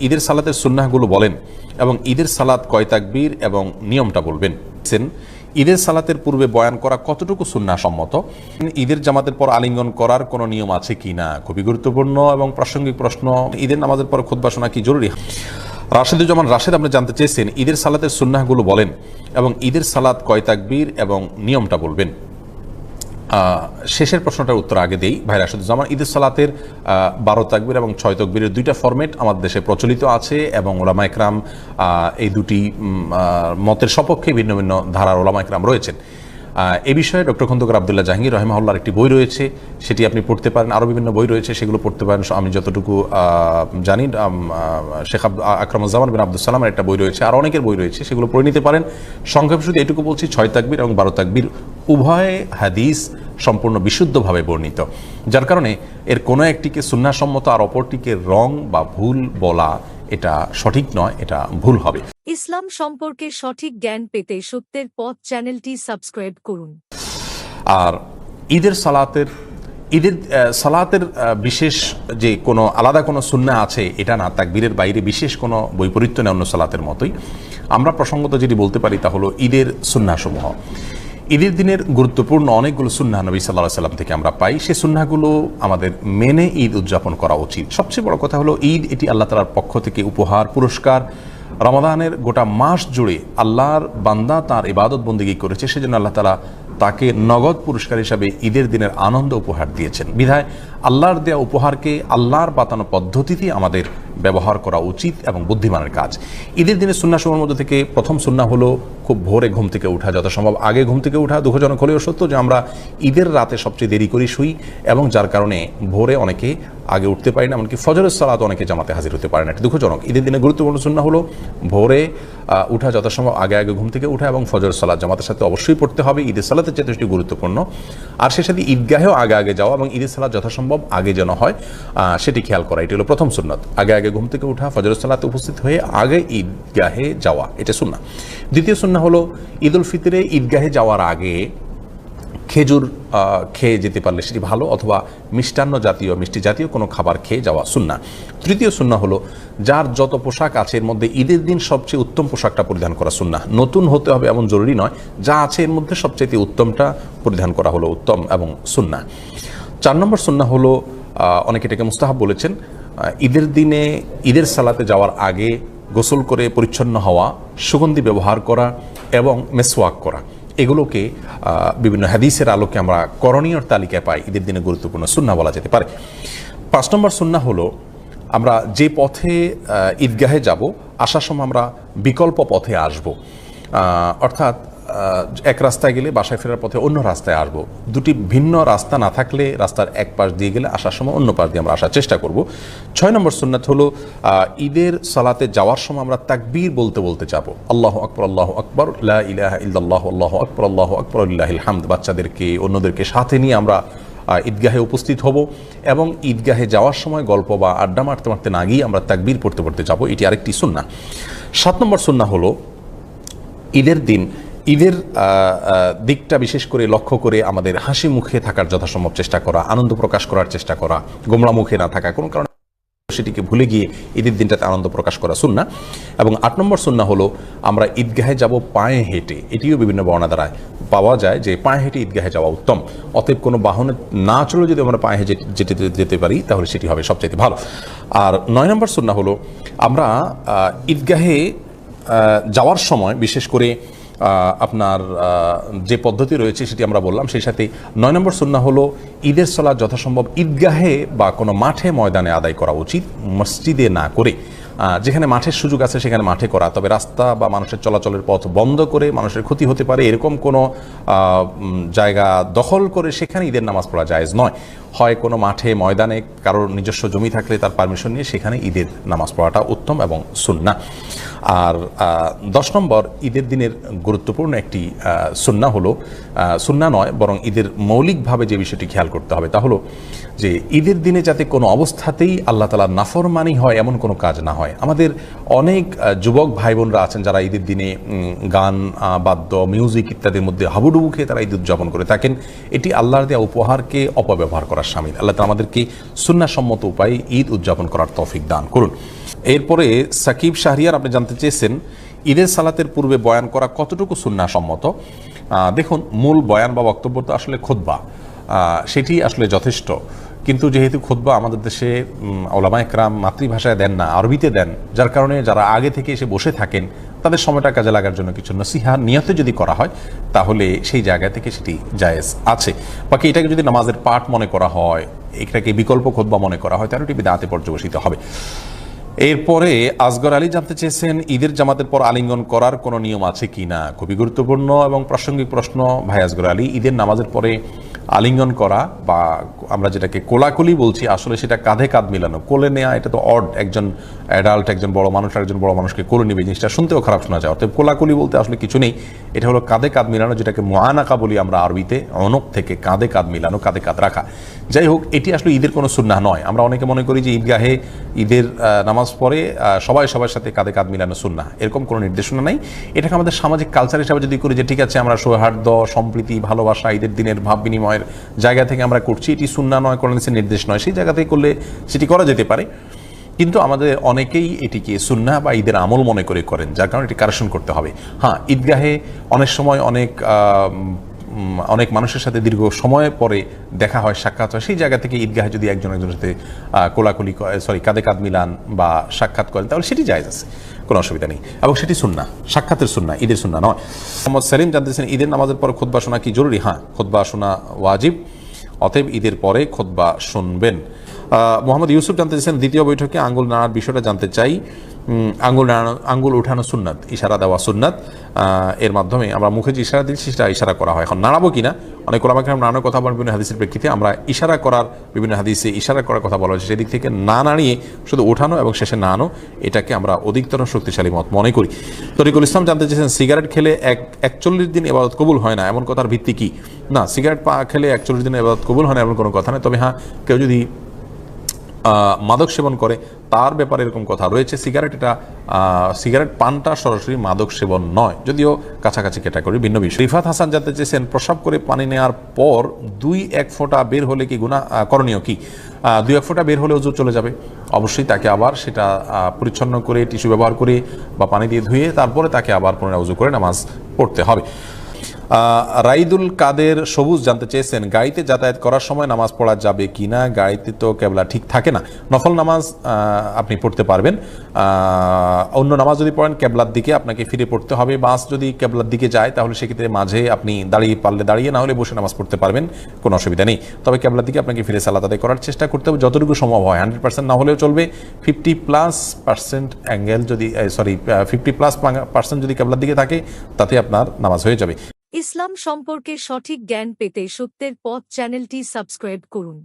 ঈদের সালাতের সুন্নাহগুলো বলেন এবং ঈদের সালাত কয় তাকবীর এবং নিয়মটা বলবেন। ঈদের সালাতের পূর্বে বয়ান করা কতটুকু সম্মত ঈদের জামাতের পর আলিঙ্গন করার কোনো নিয়ম আছে কি না? খুবই গুরুত্বপূর্ণ এবং প্রাসঙ্গিক প্রশ্ন। ঈদের নামাজের পর খুদ্া শোনা কি জরুরি? রাশেদুজ্জামান রাশেদ, আপনি জানতে চেয়েছেন, ঈদের সালাতের সুন্নাহগুলো বলেন এবং ঈদের সালাত কয় তাকবীর এবং নিয়মটা বলবেন। শেষের প্রশ্নটার উত্তর আগে দেই। ভাই রাশেদুজ্জামান, ঈদের সালাতের বারো তাকবির এবং ছয় তকবিরের দুইটা ফরম্যাট আমাদের দেশে প্রচলিত আছে এবং ওলামা একরাম এই দুটি মতের সপক্ষে ভিন্ন ভিন্ন ধারার ওলামা একরাম রয়েছেন। এ বিষয়ে ডক্টর খন্দকার আবদুল্লাহ জাহাঙ্গীর রহমাউল্লার একটি বই রয়েছে। সেটি আপনি পড়তে পারেন। আরও বিভিন্ন বই রয়েছে, সেগুলো পড়তে পারেন। আমি যতটুকু জানি শেখ আকরামুজ্জামান বিন আব্দুল সালামের একটা বই রয়েছে। আর অনেকের বই রয়েছে, সেগুলো পড়ে নিতে পারেন। সংক্ষেপে শুধু এটুকু বলছি, ছয় তাকবির এবং বারো তাকবির উভয় হাদিস সম্পূর্ণ বিশুদ্ধভাবে বর্ণিত। যার কারণে এর কোনো একটিকে সুন্নাসম্মত আর অপরটিকে রং বা ভুল বলা এটা সঠিক নয় এটা ভুল হবে। ইসলাম সম্পর্কে সঠিক জ্ঞান পেতে সত্যের পথ চ্যানেলটি সাবস্ক্রাইব করুন। আর ঈদের সালাতের ঈদের সালাতের বিশেষ যে কোনো আলাদা কোনো সুন্না আছে এটা না তাকবীরের বাইরে বিশেষ কোনো বৈপরীত্য নেই অন্য সালাতের মতোই। আমরা প্রসঙ্গত যেটি বলতে পারি তা হলো ঈদের সুন্নাসমূহ। ঈদের দিনের গুরুত্বপূর্ণ অনেকগুলো সুন্না নবী সাল্লাহ সাল্লাম থেকে আমরা পাই। সে সুন্নাগুলো আমাদের মেনে ঈদ উদযাপন করা উচিত। সবচেয়ে বড় কথা হলো, ঈদ এটি আল্লাহ তালার পক্ষ থেকে উপহার, পুরস্কার। রমাদানের গোটা মাস জুড়ে আল্লাহর বান্দা তার ইবাদত বন্দিগি করেছে। সেজন্য আল্লাহ তালা তাকে নগদ পুরস্কার হিসাবে ঈদের দিনের আনন্দ উপহার দিয়েছেন। বিধায় আল্লাহর দেয়া উপহারকে আল্লাহর বাতানো পদ্ধতিতে আমাদের ব্যবহার করা উচিত এবং বুদ্ধিমানের কাজ। ঈদের দিনের সুন্না সময়ের মধ্যে থেকে প্রথম সুন্না হলো খুব ভোরে ঘুম থেকে ওঠা যথাসম্ভব আগে ঘুম থেকে উঠা দুঃখজনক হলেও সত্য যে আমরা ঈদের রাতে সবচেয়ে দেরি করি শুই এবং যার কারণে ভোরে অনেকে আগে উঠতে পারি না, এমনকি ফজরের সালাত অনেকে জামাতে হাজির হতে পারে না। এটি দুঃখজনক। ঈদের দিনে গুরুত্বপূর্ণ সুন্না হলো ভোরে উঠা, যথাসম্ভব আগে আগে ঘুম থেকে উঠা এবং ফজর সালাদ জামাতের সাথে অবশ্যই পড়তে হবে। ঈদের সালাতের চেয়ে সেটি গুরুত্বপূর্ণ। আর সে সাথে ঈদগাহেও আগে আগে যাওয়া এবং ঈদের সালাদ যথাসম্ভব আগে যেন হয় সেটি খেয়াল করা। এটি হলো প্রথম সুন্নত। আগে আগে ঘুম থেকে উঠা, ফজর সালাতে উপস্থিত হয়ে আগে ঈদগাহে যাওয়া, এটা সুন্না দ্বিতীয় সুন্না হলো ঈদ উল ফিতরে ঈদগাহে যাওয়ার আগে খেজুর খেয়ে যেতে পারলে সেটি ভালো, অথবা মিষ্টান্ন জাতীয়, মিষ্টি জাতীয় কোনো খাবার খেয়ে যাওয়া সুন্না তৃতীয় সুন্না হলো, যার যত পোশাক আছে, এর মধ্যে ঈদের দিন সবচেয়ে উত্তম পোশাকটা পরিধান করা সুন্না নতুন হতে হবে এমন জরুরি নয়, যা আছে এর মধ্যে সবচেয়ে উত্তমটা পরিধান করা হলো উত্তম এবং সুন্না চার নম্বর সুন্না হলো অনেকে এটাকে মুস্তাহাব বলেছেন ঈদের দিনে, ঈদের সালাতে যাওয়ার আগে গোসল করে পরিচ্ছন্ন হওয়া, সুগন্ধি ব্যবহার করা এবং মেসওয়াক করা। এগুলোকে বিভিন্ন হাদিসের আলোকে আমরা করণীয় তালিকায় পাই। ঈদের দিনে গুরুত্বপূর্ণ সুন্না বলা যেতে পারে। পাঁচ নম্বর সুন্না হলো, আমরা যে পথে ঈদগাহে যাব, আসার সময় আমরা বিকল্প পথে আসব। অর্থাৎ এক রাস্তায় গেলে বাসায় ফেরার পথে অন্য রাস্তায় আসব। দুটি ভিন্ন রাস্তা না থাকলে রাস্তার এক পাশ দিয়ে গেলে আসার সময় অন্য পাশ দিয়ে আমরা আসার চেষ্টা করব। ছয় নম্বর সুন্নাত হলো ঈদের সালাতে যাওয়ার সময় আমরা তাকবীর বলতে বলতে যাব। আল্লাহ আকবর আল্লাহ আকবর ইলাহা ইল্লাল্লাহ, আল্লাহ আকবর আল্লাহ আকবর হামদ বাচ্চাদেরকে, অন্যদেরকে সাথে নিয়ে আমরা ঈদগাহে উপস্থিত হব এবং ঈদগাহে যাওয়ার সময় গল্প বা আড্ডা মারতে মারতে না গিয়ে আমরা তাকবীর পড়তে পড়তে যাব। এটি আরেকটি সুন্না সাত নম্বর সুন্না হলো, ঈদের দিন ঈদের দিকটা বিশেষ করে লক্ষ্য করে আমাদের হাসি মুখে থাকার যথাসম্ভব চেষ্টা করা, আনন্দ প্রকাশ করার চেষ্টা করা গোমরা মুখে না থাকা, কোনো কারণে সেটিকে ভুলে গিয়ে ঈদের দিনটাতে আনন্দ প্রকাশ করা সুন্না এবং আট নম্বর সুন্না হলো, আমরা ঈদগাহে যাব পায়ে হেঁটে, এটিও বিভিন্ন বর্ণা দ্বারা পাওয়া যায় যে পায়ে হেঁটে ঈদগাহে যাওয়া উত্তম। অতএব কোনো বাহনে না চলে যদি আমরা পায়ে হেঁটে যেতে যেতে পারি, তাহলে সেটি হবে সবচেয়ে ভালো। আর নয় নম্বর সুন্না হলো, আমরা ঈদগাহে যাওয়ার সময়, বিশেষ করে আপনার যে পদ্ধতি রয়েছে সেটি আমরা বললাম, সেই সাথে নয় নম্বর সুন্না হলো ঈদের সলাৎ যথাসম্ভব ঈদগাহে বা কোনো মাঠে ময়দানে আদায় করা উচিত, মসজিদে না করে। যেখানে মাঠের সুযোগ আছে সেখানে মাঠে করা। তবে রাস্তা বা মানুষের চলাচলের পথ বন্ধ করে মানুষের ক্ষতি হতে পারে, এরকম কোনো জায়গা দখল করে সেখানে ঈদের নামাজ পড়া জায়েজ নয়। হয় কোনো মাঠে, ময়দানে কারোর নিজস্ব জমি থাকলে তার পারমিশন নিয়ে সেখানে ঈদের নামাজ পড়াটা উত্তম এবং সুন্না আর দশ নম্বর ঈদের দিনের গুরুত্বপূর্ণ একটি সুন্না হলো সুন্না নয়, বরং ঈদের মৌলিকভাবে যে বিষয়টি খেয়াল করতে হবে তা হলো যে ঈদের দিনে যাতে কোনো অবস্থাতেই আল্লাহ তালা নাফরমানি হয়, এমন কোনো কাজ না হয়। আমাদের অনেক যুবক ভাই বোনরা আছেন যারা ঈদের দিনে গান বাদ্য মিউজিক ইত্যাদির মধ্যে হাবুডুবু খেয়ে তারা ঈদ উদযাপন করে থাকেন। এটি আল্লাহর দেওয়া উপহারকে অপব্যবহার করার সামিল। আল্লাহ তালা আমাদেরকে সুন্নাসম্মত উপায়ে ঈদ উদযাপন করার তৌফিক দান করুন। এরপরে সাকিব শাহরিয়ার, আপনি জানতে চেয়েছেন ঈদের সালাতের পূর্বে বয়ান করা কতটুকু আহ, দেখুন মূল বয়ান বা বক্তব্য তো আসলে খোদবা সেটি আসলে যথেষ্ট। কিন্তু যেহেতু খুতবা আমাদের দেশে ওলামা একরাম মাতৃভাষায় দেন না আরবিতে দেন যার কারণে যারা আগে থেকে এসে বসে থাকেন তাদের সময়টা কাজে লাগার জন্য কিছু নসিহা নিয়তে যদি করা হয় তাহলে সেই জায়গা থেকে সেটি জায়েজ আছে। বাকি এটাকে যদি নামাজের পাঠ মনে করা হয় এটাকে বিকল্প খোদবা মনে করা হয় তাহলে এটি বিদাতে পর্যবসিত হবে। এরপরে আসগর আলী জানতে চেয়েছেন, ঈদের জামাতের পর আলিঙ্গন করার কোনো নিয়ম আছে কি না খুবই গুরুত্বপূর্ণ এবং প্রাসঙ্গিক প্রশ্ন, ভাই আসগর আলী, ঈদের নামাজের পরে আলিঙ্গন করা বা আমরা যেটাকে কোলাকুলি বলছি আসলে সেটা কাঁধে কাঁধ মিলানো। কোলে নেওয়া এটা তো অড একজন অ্যাডাল্ট একজন বড় মানুষ একজন বড় মানুষকে কোলে নেবে জিনিসটা শুনতেও খারাপ শোনা যায়। অর্থাৎ কোলাকুলি বলতে আসলে কিছু নেই। এটা হলো কাঁধে কাঁধ মিলানো যেটাকে মোয়ানাকা বলি আমরা আরবিতে অনক থেকে কাঁধে কাঁধ মিলানো কাঁধে কাঁধ রাখা। যাই হোক এটি আসলে ঈদের কোনো সুন্না নয়। আমরা অনেকে মনে করি যে ঈদগাহে ঈদের নামাজ আহ, সবাই সবার সাথে কাঁধে কাঁধ মিলানো সুন্না এরকম কোনো নির্দেশনা নাই। এটাকে আমাদের সামাজিক কালচার হিসাবে যদি করি যে ঠিক আছে আমরা সৌহার্দ্য সম্প্রীতি ভালোবাসা ঈদের দিনের ভাব বিনিময়ের জায়গা থেকে আমরা করছি। এটি সুন্না নয় কোনো নির্দেশ নয়। সেই জায়গা থেকে করলে সেটি করা যেতে পারে। কিন্তু আমাদের অনেকেই এটিকে সুন্না বা ঈদের আমল মনে করে করেন, যার কারণে এটি কারেকশন করতে হবে। হ্যাঁ ঈদগাহে অনেক সময় অনেক অনেক মানুষের সাথে দীর্ঘ সময় পরে দেখা হয়, সাক্ষাৎ হয়। সেই জায়গা থেকে ঈদগাহে যদি একজন একজনের সাথে কোলাকুলি সরি কাঁধে কাঁধ মিলান বা সাক্ষাৎ করেন, তাহলে সেটি জায়জ আছে। কোনো অসুবিধা নেই। এবং সেটি সুন্না সাক্ষাতের সুন্না ঈদের সুন্না নয়। মোহাম্মদ সেলিম জানতেছেন, ঈদের নামাজের পর খুদ্া শোনা কি জরুরি? হ্যাঁ খুদ্া শোনা ওয়াজিব। অতএব ঈদের পরে খোদবা শুনবেন। মোহাম্মদ ইউসুফ জানতে চাইছেন দ্বিতীয় বৈঠকে আঙ্গুল নাড়ার বিষয়টা জানতে চাই। আঙ্গুল আঙ্গুল উঠানো সুন্নাত, ইশারা দেওয়া সুন্নাত এর মাধ্যমে আমরা মুখে যে ইশারা দিচ্ছি সেটা ইশারা করা হয়। এখন নাড়াবো কিনা? অনেক ওলামাকে নাড়ানোর কথা বলেন বিভিন্ন হাদিসের প্রেক্ষিতে। আমরা ইশারা করার বিভিন্ন হাদিসে ইশারা করার কথা বলা হয়েছে। সেদিক থেকে না নাড়িয়ে শুধু ওঠানো এবং শেষে না আনো এটাকে আমরা অধিকতর শক্তিশালী মত মনে করি। তরিকুল ইসলাম জানতে চেয়েছেন, সিগারেট খেলে এক, একচল্লিশ দিন এবাদত কবুল হয় না, এমন কথার ভিত্তি কি? না, সিগারেট পা খেলে একচল্লিশ দিন এবাদত কবুল হয় না, এমন কোনো কথা নেই তবে হ্যাঁ কেউ যদি মাদক সেবন করে, তার ব্যাপারে এরকম কথা রয়েছে। সিগারেট এটা সিগারেট পানটা সরাসরি মাদক সেবন নয়, যদিও কাছাকাছি ক্যাটাগরি, ভিন্ন বিষয়। রিফাত হাসান জানতে চেয়েছেন, প্রসাব করে পানি নেওয়ার পর দুই এক ফোঁটা বের হলে কি গুণা করণীয় কি? দুই এক ফোঁটা বের হলে ওজুর চলে যাবে। অবশ্যই তাকে আবার সেটা পরিচ্ছন্ন করে, টিস্যু ব্যবহার করে বা পানি দিয়ে ধুয়ে তারপরে তাকে আবার পুনরায় উজু করে নামাজ পড়তে হবে। রাইদুল কাদের সবুজ জানতে চেয়েছেন, গাড়িতে যাতায়াত করার সময় নামাজ পড়া যাবে কি না গাড়িতে তো কেবলা ঠিক থাকে না। নফল নামাজ আপনি পড়তে পারবেন। অন্য নামাজ যদি পড়েন, কেবলার দিকে আপনাকে ফিরে পড়তে হবে। বাস যদি কেবলার দিকে যায়, তাহলে সেক্ষেত্রে মাঝে আপনি দাঁড়িয়ে পারলে দাঁড়িয়ে, না হলে বসে নামাজ পড়তে পারবেন। কোনো অসুবিধা নেই। তবে কেবলার দিকে আপনাকে ফিরে সালাত আদায় করার চেষ্টা করতে হবে। যতটুকু সম্ভব হয়। হান্ড্রেড পার্সেন্ট না হলেও চলবে। ফিফটি প্লাস পার্সেন্ট অ্যাঙ্গেল যদি সরি ফিফটি প্লাস পার্সেন্ট যদি কেবলার দিকে থাকে, তাতে আপনার নামাজ হয়ে যাবে। ইসলাম সম্পর্কে সঠিক জ্ঞান পেতে সত্যের পথ চ্যানেলটি সাবস্ক্রাইব করুন।